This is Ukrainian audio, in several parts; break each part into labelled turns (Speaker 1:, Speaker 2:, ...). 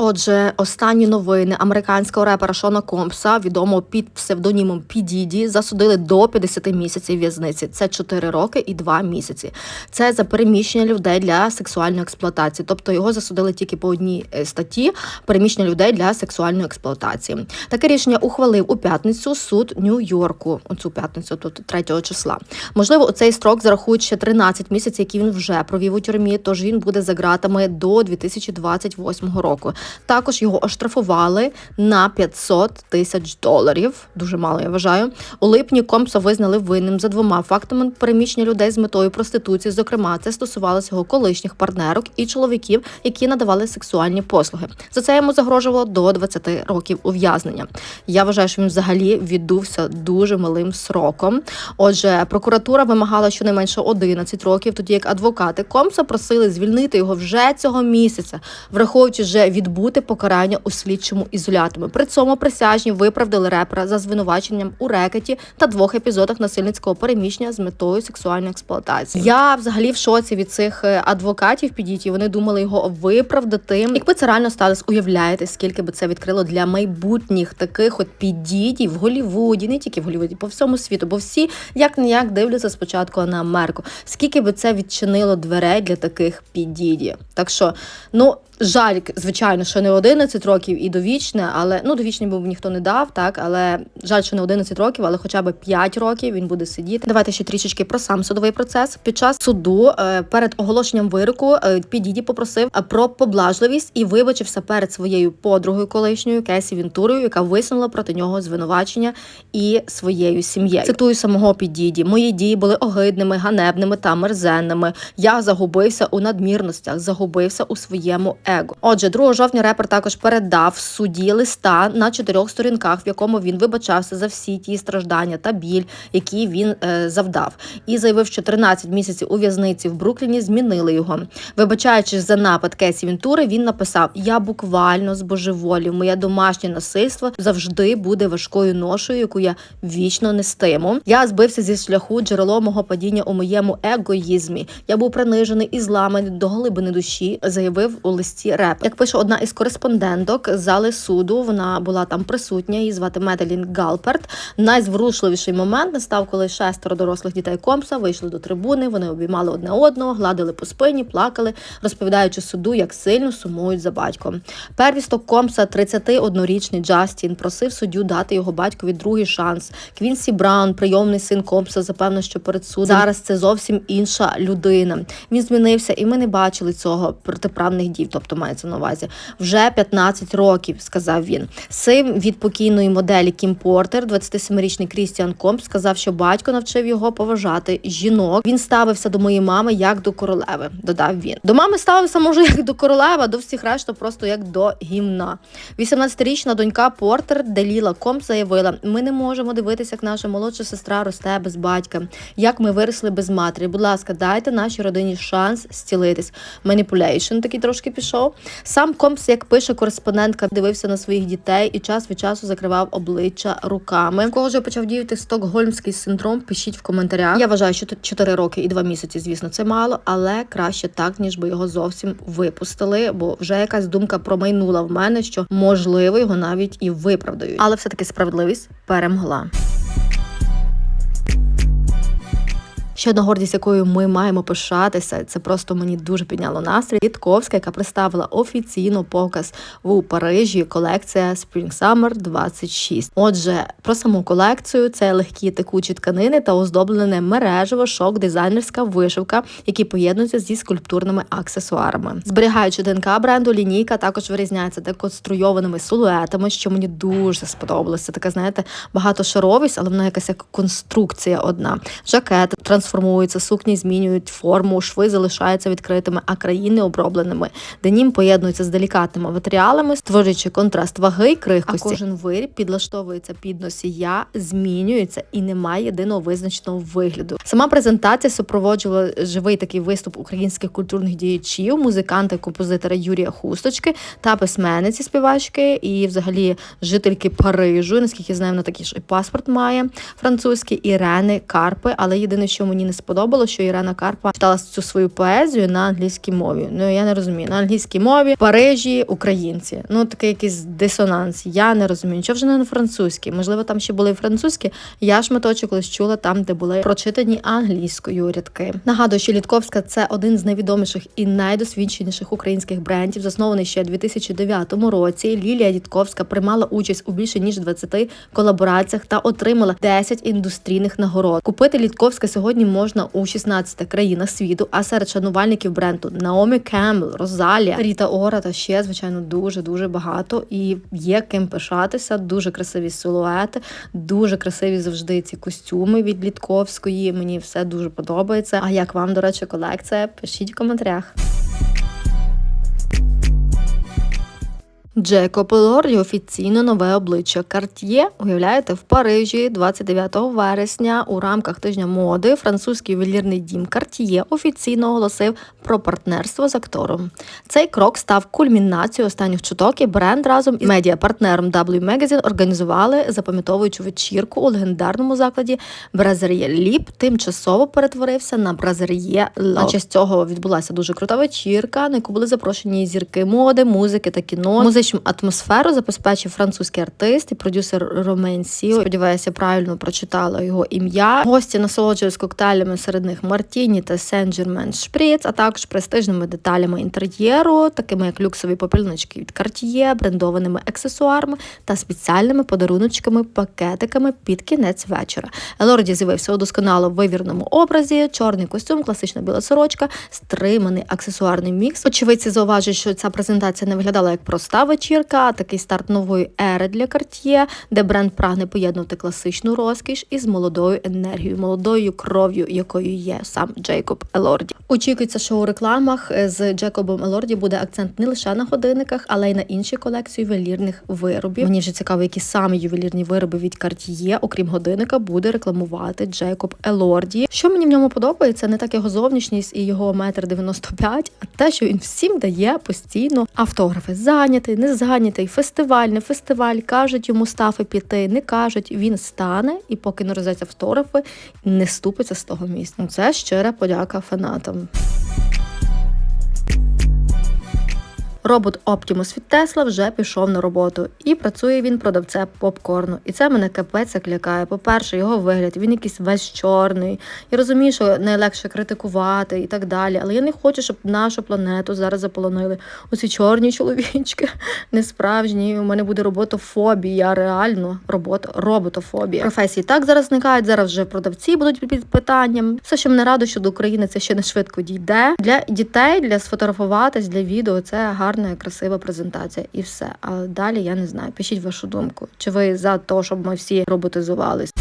Speaker 1: Отже, останні новини американського репера Шона Компса, відомого під псевдонімом Підіді, засудили до 50 місяців в'язниці. Це 4 роки і 2 місяці. Це за переміщення людей для сексуальної експлуатації. Тобто його засудили тільки по одній е, статті переміщення людей для сексуальної експлуатації. Таке рішення ухвалив у п'ятницю суд Нью-Йорку. У цю п'ятницю, тут 3 числа. Можливо, у цей строк зарахують ще 13 місяців, які він вже провів у тюрмі. Тож він буде за ґратами до 2028 року. Також його оштрафували на 500 тисяч доларів. Дуже мало я вважаю. У липні Компса визнали винним за двома фактами переміщення людей з метою проституції. Зокрема, це стосувалося його колишніх партнерок і чоловіків, які надавали сексуальні послуги. За це йому загрожувало до 20 років ув'язнення. Я вважаю, що він взагалі віддувся дуже малим сроком. Отже, прокуратура вимагала щонайменше 11 років, тоді як адвокати Компса просили звільнити його вже цього місяця, враховуючи вже відбути покарання у слідчому ізолятумі. При цьому присяжні виправдали репера за звинуваченням у рекеті та двох епізодах насильницького переміщення з метою сексуальної експлуатації. Я взагалі в шоці від цих е, адвокатів підіті. Вони думали його виправдати. Якби це реально сталося, уявляєте, скільки би це відкрило для майбутніх таких от підітів в Голівуді, не тільки в Голівуді, по всьому світу, бо всі як не як дивляться спочатку на Америку. Скільки би це відчинило дверей для таких підіді? Так що, ну. Жаль, звичайно, що не 11 років і довічне, але ну довічне був ніхто не дав, так але жаль, що не 11 років, але хоча б 5 років він буде сидіти. Давайте ще трішечки про сам судовий процес. Під час суду е, перед оголошенням вироку е, Підіді попросив е, про поблажливість і вибачився перед своєю подругою колишньою Кесі Вінтурою, яка висунула проти нього звинувачення і своєю сім'єю. Цитую самого Підіді. Мої дії були огидними, ганебними та мерзенними. Я загубився у надмірностях, загубився у своєму его. Отже, 2 жовтня репер також передав суді листа на чотирьох сторінках, в якому він вибачався за всі ті страждання та біль, які він е, завдав, і заявив, що 13 місяців у в'язниці в Брукліні змінили його. Вибачаючись за напад Кесі Вінтури, він написав: Я буквально збожеволів. Моє домашнє насильство завжди буде важкою ношою, яку я вічно нестиму. Я збився зі шляху джерело мого падіння у моєму егоїзмі. Я був принижений і зламаний до глибини душі, заявив у листі журналісті РЕП. Як пише одна із кореспонденток зали суду, вона була там присутня, її звати Меделін Галперт. Найзворушливіший момент настав, коли шестеро дорослих дітей Компса вийшли до трибуни. Вони обіймали одне одного, гладили по спині, плакали, розповідаючи суду, як сильно сумують за батьком. Первісток Компса, 31-річний Джастін, просив суддю дати його батькові другий шанс. Квінсі Браун, прийомний син Компса, запевнив, що перед судом зараз це зовсім інша людина. Він змінився, і ми не бачили цього протиправних дій. Тобто мається на увазі. Вже 15 років, сказав він. Син від покійної моделі Кім Портер, 27-річний Крістіан Комп, сказав, що батько навчив його поважати жінок. Він ставився до моєї мами як до королеви. Додав він. До мами ставився, може, як до королеви, а до всіх решта просто як до гімна. 18-річна донька Портер Деліла Комп заявила: ми не можемо дивитися, як наша молодша сестра росте без батька, як ми виросли без матері. Будь ласка, дайте нашій родині шанс зцілитись. Маніпуляйшн такий трошки пішов. Сам Компс, як пише кореспондентка, дивився на своїх дітей і час від часу закривав обличчя руками. У кого вже почав діяти стокгольмський синдром? Пишіть в коментарях. Я вважаю, що тут 4 роки і 2 місяці, звісно, це мало, але краще так, ніж би його зовсім випустили, бо вже якась думка промайнула в мене, що можливо його навіть і виправдають. Але все таки справедливість перемогла. Ще одна гордість, якою ми маємо пишатися, це просто мені дуже підняло настрій. Вітковська, яка представила офіційно показ у Парижі. Колекція Spring Summer 26. Отже, про саму колекцію це легкі текучі тканини та оздоблене мережево шок дизайнерська вишивка, які поєднуються зі скульптурними аксесуарами. Зберігаючи ДНК бренду, лінійка також вирізняється деконструйованими силуетами, що мені дуже сподобалося. Така, знаєте, багатошаровість, але вона якась як конструкція одна. Жакет, транс трансформуються, сукні змінюють форму, шви залишаються відкритими, а країни обробленими. Денім поєднується з делікатними матеріалами, створюючи контраст ваги й крихкості. А Кожен виріб підлаштовується під носія, змінюється і немає єдиного визначеного вигляду. Сама презентація супроводжувала живий такий виступ українських культурних діячів, музиканта і композитора Юрія Хусточки та письменниці співачки, і взагалі жительки Парижу. Наскільки я знаю, вона такий ж і паспорт має французький Ірени Карпи. Але єдине, що мені мені не сподобалося, що Ірена Карпа читала цю свою поезію на англійській мові. Ну я не розумію. На англійській мові Парижі українці. Ну такий якийсь дисонанс. Я не розумію. Що вже не на французькій? Можливо, там ще були французькі. Я шматочок колись чула там, де були прочитані англійською рядки. Нагадую, що Літковська це один з найвідоміших і найдосвідченіших українських брендів, заснований ще у 2009 році. Лілія Дідковська приймала участь у більше ніж 20 колабораціях та отримала 10 індустрійних нагород. Купити Літковська сьогодні можна у 16 країнах світу. А серед шанувальників бренду Наомі Кембл, Розалія, Ріта Ора та ще звичайно дуже дуже багато. І є ким пишатися. Дуже красиві силуети, дуже красиві завжди ці костюми від Літковської. Мені все дуже подобається. А як вам, до речі, колекція? Пишіть в коментарях. Джекоб Лорді офіційно нове обличчя Cartier, уявляєте, в Парижі 29 вересня у рамках тижня моди французький ювелірний дім Cartier офіційно оголосив про партнерство з актором. Цей крок став кульмінацією останніх чуток і бренд разом із медіапартнером W Magazine організували запам'ятовуючу вечірку у легендарному закладі Бразер'є Ліп. Тимчасово перетворився на Бразер'є На честь цього відбулася дуже крута вечірка, на яку були запрошені зірки моди, музики та кіно. Музичні атмосферу забезпечив французький артист і продюсер Ромен Сіо. Сподіваюся, правильно прочитала його ім'я. Гості насолоджують коктейлями серед них Мартіні та Сен-Жермен Шприц, а також престижними деталями інтер'єру, такими як люксові попільнички від Cartier, брендованими аксесуарами та спеціальними подаруночками, пакетиками під кінець вечора. Елорді з'явився у досконало вивірному образі, чорний костюм, класична біла сорочка, стриманий аксесуарний мікс. Очевидці зауважують, що ця презентація не виглядала як проста вечірка, такий старт нової ери для Cartier, де бренд прагне поєднувати класичну розкіш із молодою енергією, молодою кров'ю, якою є сам Джейкоб Елорді. Очікується, що у рекламах з Джекобом Елорді буде акцент не лише на годинниках, але й на інші колекції ювелірних виробів. Мені вже цікаво, які саме ювелірні вироби від Cartier, окрім годинника, буде рекламувати Джейкоб Елорді. Що мені в ньому подобається, не так його зовнішність і його метр дев'яносто п'ять, а те, що він всім дає постійно автографи зайнятий, не зайнятий, фестиваль, не фестиваль, кажуть йому стафи піти, не кажуть, він стане і поки не розеться автографи, не ступиться з того місця. Ну, це щира подяка фанатам. Робот Optimus від Tesla вже пішов на роботу і працює він продавцем попкорну. І це мене капець як. По-перше, його вигляд, він якийсь весь чорний. Я розумію, що найлегше критикувати і так далі. Але я не хочу, щоб нашу планету зараз заполонили оці чорні чоловічки, несправжні. У мене буде роботофобія, реально робота, роботофобія. Професії так зараз зникають. Зараз вже продавці будуть під питанням. Все, що мене радо, що до України це ще не швидко дійде. Для дітей, для сфотографуватись, для відео це гарно гарна і красива презентація, і все. А далі я не знаю. Пишіть вашу думку. Чи ви за те, щоб ми всі роботизувались?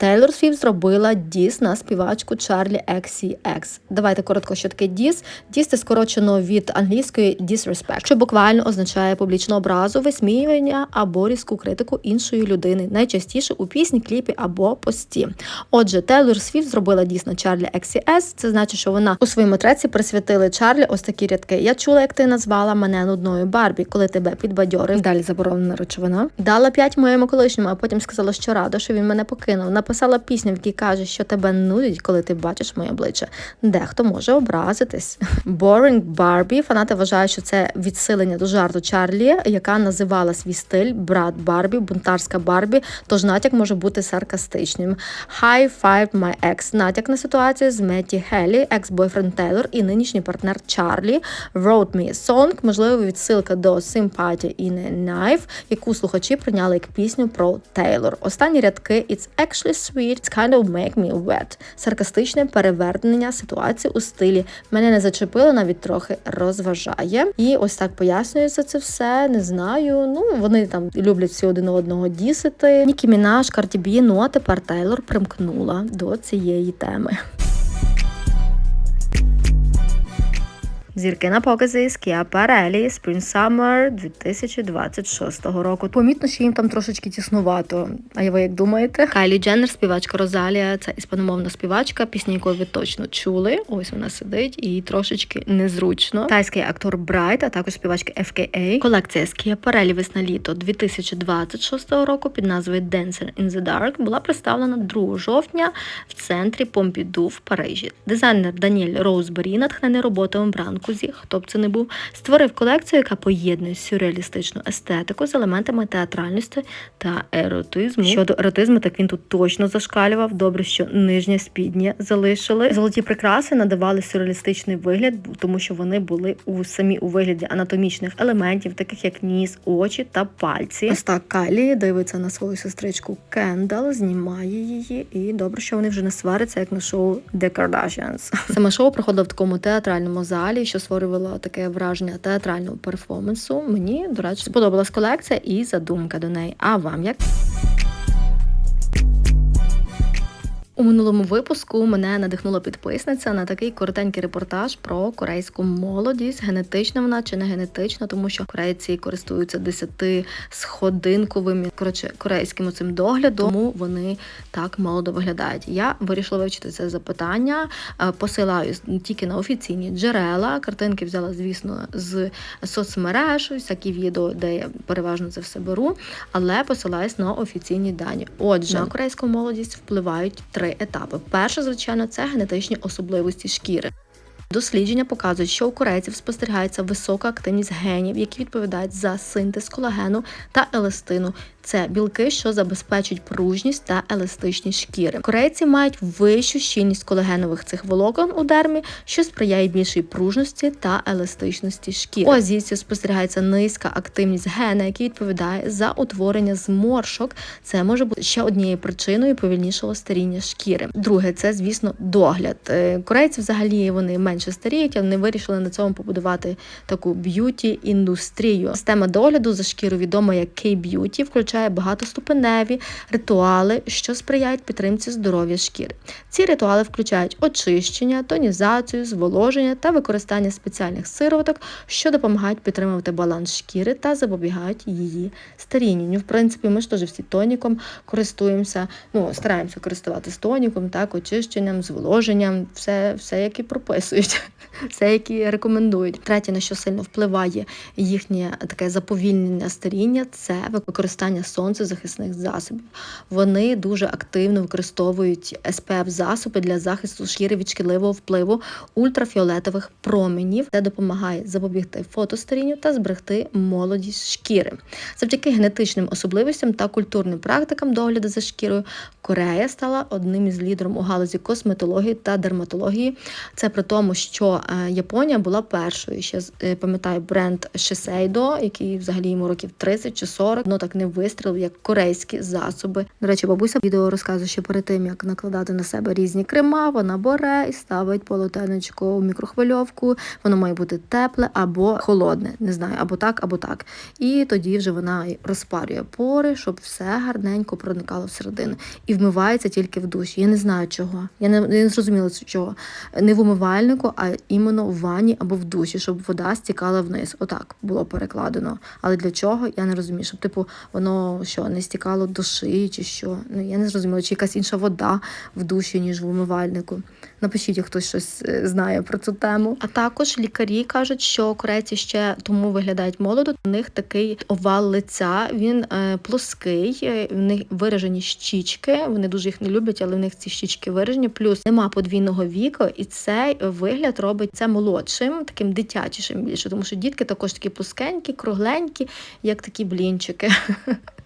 Speaker 1: Тейлор Свіфт зробила діс на співачку Чарлі XCX. Давайте коротко, що таке діс. Діс це скорочено від англійської disrespect, що буквально означає публічну образу, висміювання або різку критику іншої людини, найчастіше у пісні, кліпі або пості. Отже, Тейлор Свіфт зробила діс на Чарлі XCX. Це значить, що вона у своєму треці присвятили Чарлі ось такі рядки. Я чула, як ти назвала мене нудною Барбі, коли тебе підбадьорив. Далі заборонена речовина. Дала п'ять моєму колишньому, а потім сказала, що рада, що він мене покинув написала пісню, в якій каже, що тебе нудить, коли ти бачиш моє обличчя. Дехто може образитись. Boring Barbie. Фанати вважають, що це відсилення до жарту Чарлі, яка називала свій стиль брат Барбі, бунтарська Барбі. Тож натяк може бути саркастичним. High Five My Ex. Натяк на ситуацію з Меті Хелі, екс-бойфренд Тейлор і нинішній партнер Чарлі. Wrote Me Song. Можливо, відсилка до Sympathy in a Knife, яку слухачі прийняли як пісню про Тейлор. Останні рядки It's actually sweet, it's kind of make me wet. Саркастичне перевернення ситуації у стилі. Мене не зачепило, навіть трохи розважає. І ось так пояснюється це все. Не знаю. Ну вони там люблять всі один одного дісити. Нікі Мінаш, Карті Бі, ну а тепер Тейлор примкнула до цієї теми. Зірки на покази з Парелі Spring Summer 2026 року. Помітно, що їм там трошечки тіснувато. А ви як думаєте? Кайлі Дженнер, співачка Розалія, це іспаномовна співачка, пісні якої ви точно чули. Ось вона сидить і трошечки незручно. Тайський актор Брайт, а також співачка FKA. Колекція з Парелі весна літо 2026 року під назвою Dancer in the Dark була представлена 2 жовтня в центрі Помпіду в Парижі. Дизайнер Даніель Роузбері, натхнений роботами Бранкузі, хто б це не був, створив колекцію, яка поєднує сюрреалістичну естетику з елементами театральності та еротизму. Щодо еротизму, так він тут точно зашкалював. Добре, що нижня спідня залишили. Золоті прикраси надавали сюрреалістичний вигляд, тому що вони були у самі у вигляді анатомічних елементів, таких як ніс, очі та пальці. Ось так Кайлі дивиться на свою сестричку Кендал, знімає її, і добре, що вони вже не сваряться, як на шоу The Kardashians. Саме шоу проходило в такому театральному залі, що створювало таке враження театрального перформансу. Мені, до речі, сподобалась колекція і задумка до неї. А вам як? У минулому випуску мене надихнула підписниця на такий коротенький репортаж про корейську молодість. Генетична вона чи не генетична, тому що корейці користуються десяти сходинковим коротше корейським цим доглядом, тому вони так молодо виглядають. Я вирішила вивчити це запитання, е, посилаюсь тільки на офіційні джерела. Картинки взяла, звісно, з соцмереж, всякі відео, де я переважно це все беру, але посилаюсь на офіційні дані. Отже, на корейську молодість впливають три етапи. Перше, звичайно, це генетичні особливості шкіри. Дослідження показують, що у корейців спостерігається висока активність генів, які відповідають за синтез колагену та еластину. Це білки, що забезпечують пружність та еластичність шкіри. Корейці мають вищу щільність колагенових цих волокон у дермі, що сприяє більшій пружності та еластичності шкіри. У азійців спостерігається низька активність гена, який відповідає за утворення зморшок. Це може бути ще однією причиною повільнішого старіння шкіри. Друге, це звісно догляд. Е, корейці взагалі вони менше старіють, вони вирішили на цьому побудувати таку б'юті індустрію. Система догляду за шкірою відома як K-Beauty, включає включає багатоступеневі ритуали, що сприяють підтримці здоров'я шкіри. Ці ритуали включають очищення, тонізацію, зволоження та використання спеціальних сироваток, що допомагають підтримувати баланс шкіри та запобігають її старінню. Ну, В принципі, ми ж теж всі тоніком користуємося, ну, стараємося користуватися тоніком, так, очищенням, зволоженням, все, все, як і прописують, все, як і рекомендують. Третє, на що сильно впливає їхнє таке заповільнення старіння, це використання сонцезахисних засобів. Вони дуже активно використовують spf засоби для захисту шкіри від шкідливого впливу ультрафіолетових променів, це допомагає запобігти фотостарінню та зберегти молодість шкіри. Завдяки генетичним особливостям та культурним практикам догляду за шкірою Корея стала одним із лідером у галузі косметології та дерматології. Це при тому, що е, Японія була першою. Ще е, пам'ятаю бренд Shiseido, який взагалі йому років 30 чи 40, ну так не вистрілив, як корейські засоби. До речі, бабуся відео розказує, що перед тим як накладати на себе різні крема, вона бере і ставить полотенечко в мікрохвильовку. Воно має бути тепле або холодне, не знаю, або так, або так. І тоді вже вона розпарює пори, щоб все гарненько проникало всередину. І вмивається тільки в душі. Я не знаю чого. Я не, не зрозуміла чого. Не в умивальнику, а іменно в ванні або в душі, щоб вода стікала вниз. Отак було перекладено. Але для чого я не розумію, щоб типу воно що не стікало шиї чи що. Ну я не зрозуміла, чи якась інша вода в душі, ніж в умивальнику. Напишіть, хтось щось е, знає про цю тему. А також лікарі кажуть, що корейці ще тому виглядають молодо. У них такий овал лиця, він е, плоский, е, в них виражені щічки. Вони дуже їх не люблять, але в них ці щічки виражені. Плюс нема подвійного віку, і цей вигляд робить це молодшим, таким дитячішим більше, тому що дітки також такі плоскенькі, кругленькі, як такі блінчики.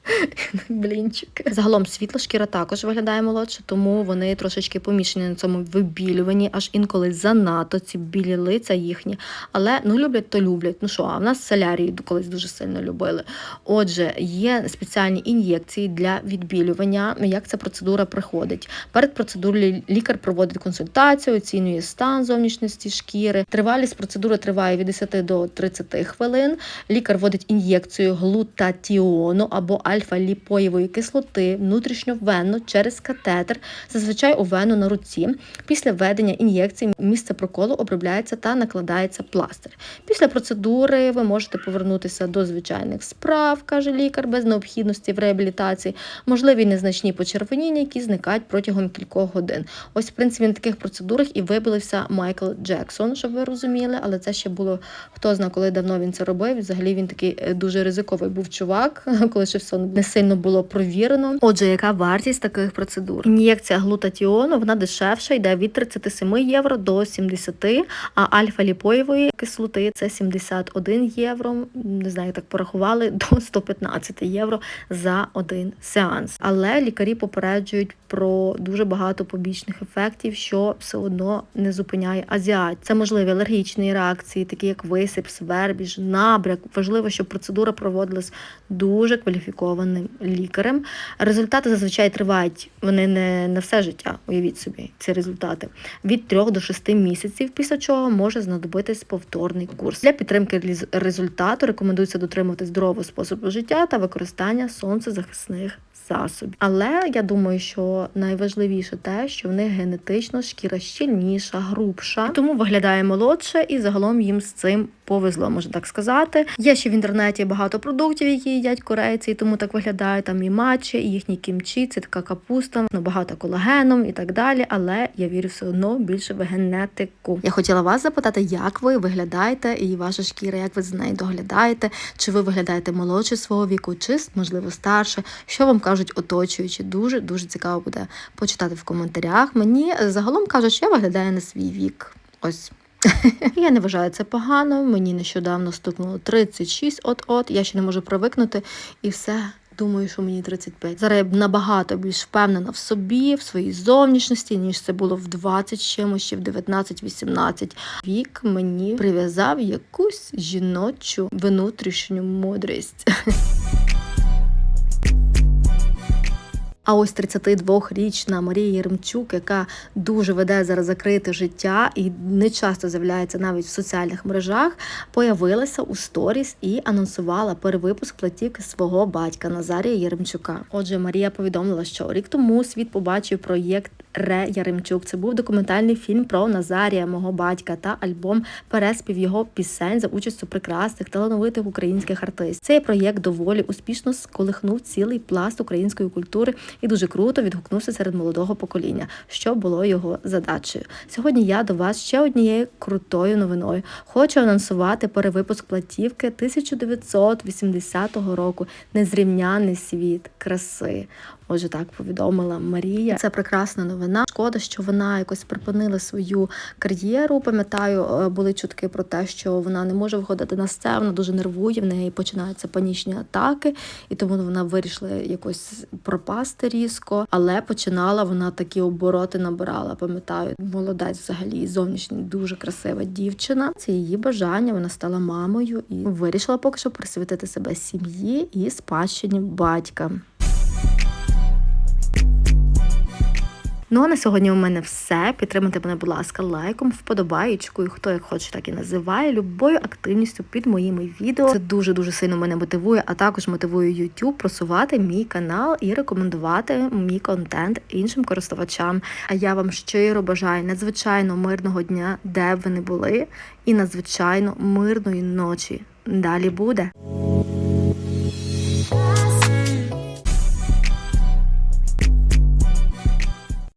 Speaker 1: Блінчики. Загалом світла шкіра також виглядає молодше, тому вони трошечки помішані на цьому вибілюванні, аж інколи занадто ці білі лиця їхні. Але ну люблять, то люблять. Ну що, а в нас солярії колись дуже сильно любили. Отже, є спеціальні ін'єкції для відбілювання. Як ця процедура проходить? Перед процедурою лікар проводить консультацію, оцінює стан зовнішності шкіри. Тривалість процедури триває від 10 до 30 хвилин. Лікар вводить ін'єкцію глутатіону або альфа-ліпоєвої кислоти внутрішньовенно через катетер, зазвичай у вену на руці. Після введення ін'єкцій місце проколу обробляється та накладається пластир. Після процедури ви можете повернутися до звичайних справ, каже лікар, без необхідності в реабілітації. Можливі незначні почервоніння, які зникають протягом кількох годин. Ось, в принципі, на таких процедурах і вибилився Майкл Джексон, щоб ви розуміли, але це ще було хто знає, коли давно він це робив. Взагалі він такий е, дуже ризиковий був чувак, коли ще все не сильно було провірено. Отже, яка вартість таких процедур? Ін'єкція глутатіону вона дешевша, йде від 37 євро до 70, а альфа-ліпоєвої кислоти це 71 євро. Не знаю, так порахували до 115 євро за один сеанс. Але лікарі попереджують про дуже багато побічних ефектів, що все одно не зупиняє азіат. Це можливі алергічні реакції, такі як висип, свербіж, набряк. Важливо, щоб процедура проводилась дуже кваліфікованим лікарем. Результати зазвичай тривають вони не на все життя. Уявіть собі ці результати від 3 до 6 місяців, після чого може знадобитись повторний курс. Для підтримки результату рекомендується дотримувати здорового способу життя та використання сонцезахисних засобів. Але я думаю, що найважливіше те, що в них генетично шкіра щільніша, грубша, тому виглядає молодше, і загалом їм з цим повезло, можна так сказати. Є ще в інтернеті багато продуктів, які їдять корейці, і тому так виглядає. Там і матчі, і їхні кімчі, це така капуста, ну багато колагеном і так далі. Але я вірю все одно більше в генетику. Я хотіла вас запитати, як ви виглядаєте, і ваша шкіра, як ви за нею доглядаєте, чи ви виглядаєте молодше свого віку, чи можливо старше. Що вам кажуть оточуючі? Дуже дуже цікаво буде почитати в коментарях. Мені загалом кажуть, що я виглядаю на свій вік. Ось. Я не вважаю це погано. Мені нещодавно стукнуло 36 от-от. Я ще не можу привикнути і все. Думаю, що мені 35. Зараз я набагато більш впевнена в собі, в своїй зовнішності, ніж це було в 20 з чимось, чи в 19-18. Вік мені прив'язав якусь жіночу внутрішню мудрість. А ось 32-річна Марія Єремчук, яка дуже веде зараз закрите життя і не часто з'являється навіть в соціальних мережах, появилася у сторіс і анонсувала перевипуск платівки свого батька Назарія Єремчука. Отже, Марія повідомила, що рік тому світ побачив проєкт Ре Яремчук. Це був документальний фільм про Назарія, мого батька, та альбом переспів його пісень за участю прекрасних талановитих українських артистів. Цей проєкт доволі успішно сколихнув цілий пласт української культури і дуже круто відгукнувся серед молодого покоління, що було його задачею. Сьогодні я до вас ще однією крутою новиною. Хочу анонсувати перевипуск платівки 1980 року Незрівняний світ краси. Отже, так повідомила Марія. Це прекрасна новина. Шкода, що вона якось припинила свою кар'єру. Пам'ятаю, е, були чутки про те, що вона не може виходити на сцену, вона дуже нервує, в неї починаються панічні атаки, і тому вона вирішила якось пропасти різко. Але починала вона такі обороти набирала. Пам'ятаю, молодець взагалі зовнішньо дуже красива дівчина. Це її бажання. Вона стала мамою і вирішила поки що присвятити себе сім'ї і спадщині батька. Ну а на сьогодні у мене все. Підтримайте мене, будь ласка, лайком, вподобаєчкою, хто як хоче, так і називає, любою активністю під моїми відео. Це дуже дуже сильно мене мотивує, а також мотивує YouTube просувати мій канал і рекомендувати мій контент іншим користувачам. А я вам щиро бажаю надзвичайно мирного дня, де б ви не були, і надзвичайно мирної ночі. Далі буде.